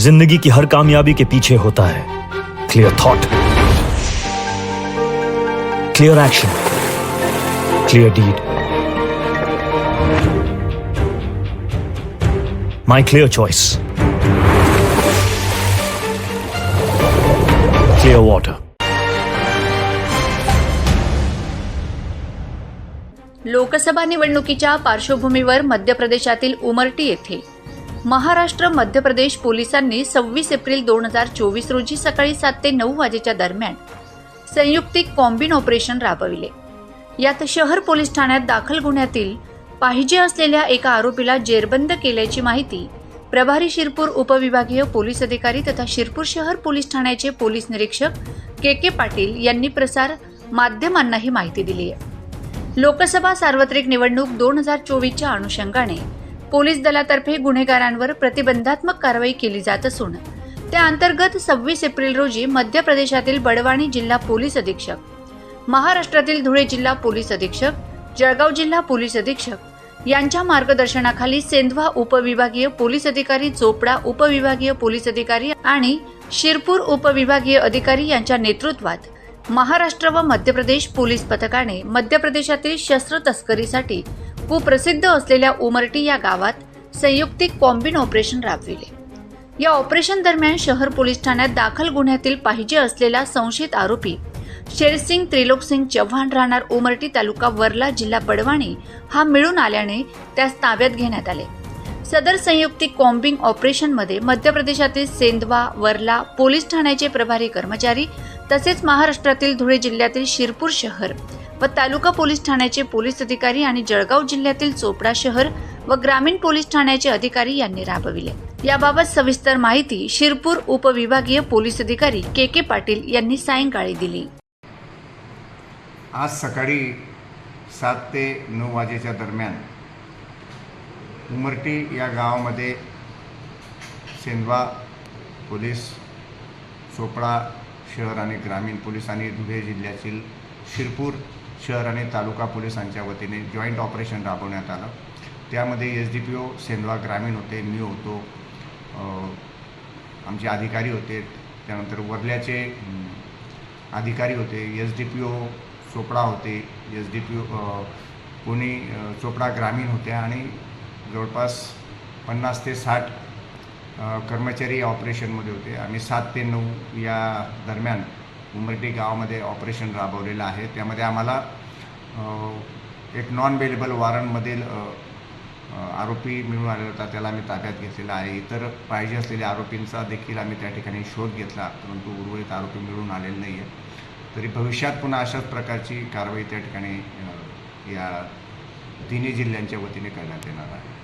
ज़िंदगी की हर कामयाबी के पीछे होता है। Clear thought clear action clear deed my clear choice clear water Lok Sabha निवडणुकीच्या पार्श्वभूमीवर मध्य प्रदेशातील उमरटी येथे महाराष्ट्र मध्य प्रदेश पोलिसांनी सव्वीस एप्रिल दोन हजार चोवीस रोजी सकाळी सात ते नऊ वाजेच्या दरम्यान संयुक्तिक कॉम्बिन ऑपरेशन राबविले. यात शहर पोलीस ठाण्यात दाखल गुन्ह्यातील पाहिजे असलेल्या एका आरोपीला जेरबंद केल्याची माहिती प्रभारी शिरपूर उपविभागीय पोलीस अधिकारी तथा शिरपूर शहर पोलीस ठाण्याचे पोलीस निरीक्षक के के पाटील यांनी प्रसार माध्यमांना ही माहिती दिली आहे. लोकसभा सार्वत्रिक निवडणूक दोन हजार चोवीसच्या अनुषंगाने पोलीस दलातर्फे गुन्हेगारांवर प्रतिबंधात्मक कारवाई केली जात असून त्या अंतर्गत सव्वीस एप्रिल रोजी मध्य प्रदेशातील बडवाणी जिल्हा पोलीस अधीक्षक महाराष्ट्रातील धुळे जिल्हा पोलीस अधीक्षक जळगाव जिल्हा पोलीस अधीक्षक यांच्या मार्गदर्शनाखाली सेंधवा उपविभागीय पोलीस अधिकारी चोपडा उपविभागीय पोलीस अधिकारी आणि शिरपूर उपविभागीय अधिकारी यांच्या नेतृत्वात महाराष्ट्र व मध्य प्रदेश पोलीस पथकाने मध्य प्रदेशातील शस्त्र तस्करीसाठी कुप्रसिद्ध असलेल्या उमरटी या गावात संयुक्तिक कॉम्बिन ऑपरेशन राबविले. या ऑपरेशन दरम्यान शहर पोलीस ठाण्यात दाखल गुन्ह्यातील पाहिजे असलेला संशयित आरोपी शेरसिंग त्रिलोकसिंग चव्हाण राहणार उमरटी तालुका वर्ला जिल्हा बडवाणी हा मिळून आल्याने त्यास ताब्यात घेण्यात आले. सदर संयुक्तिक कॉम्बिंग ऑपरेशनमध्ये मध्य प्रदेशातील सेंधवा वर्ला पोलीस ठाण्याचे प्रभारी कर्मचारी तसेच महाराष्ट्रातील धुळे जिल्ह्यातील शिरपूर शहर व तालुका पोलीस ठाण्याचे पोलीस अधिकारी आणि जळगाव जिल्ह्यातील चोपडा शहर व ग्रामीण पोलीस ठाण्याचे अधिकारी यांनी राबविले. याबाबत सविस्तर माहिती शिरपूर उपविभागीय पोलीस अधिकारी के के पाटील यांनी सायंकाळी दिली. आज सकाळी सात ते नऊ वाजेच्या दरम्यान उमरटी या गावामध्ये सेंदवा पोलीस चोपडा शहर आणि ग्रामीण पोलीस आणि धुळे जिल्ह्यातील शिरपूर शहर आणि तालुका पोलिसांच्या वतीने जॉईंट ऑपरेशन राबवण्यात आलं. त्यामध्ये S D P O Sendhwa ग्रामीण होते मी होतो आमचे अधिकारी होते त्यानंतर वरल्याचे अधिकारी होते S D P O Chopda होते एस डी पी ओ कोणी चोपडा ग्रामीण होत्या आणि जवळपास पन्नास ते साठ कर्मचारी या ऑपरेशनमध्ये होते. आम्ही सात ते नऊ या दरम्यान उमरटी गावामध्ये ऑपरेशन राबवलेलं आहे. त्यामध्ये आम्हाला एक नॉन बेलेबल वॉरंटमधील आरोपी मिळून आलेला होता. त्याला आम्ही ताब्यात घेतलेला आहे. इतर पाहिजे असलेल्या आरोपींचा देखील आम्ही त्या ठिकाणी शोध घेतला परंतु उर्वरित आरोपी मिळून आलेले नाही आहे तरी भविष्यात पुन्हा अशाच प्रकारची कारवाई त्या ठिकाणी या तिन्ही जिल्ह्यांच्या वतीने करण्यात येणार आहे.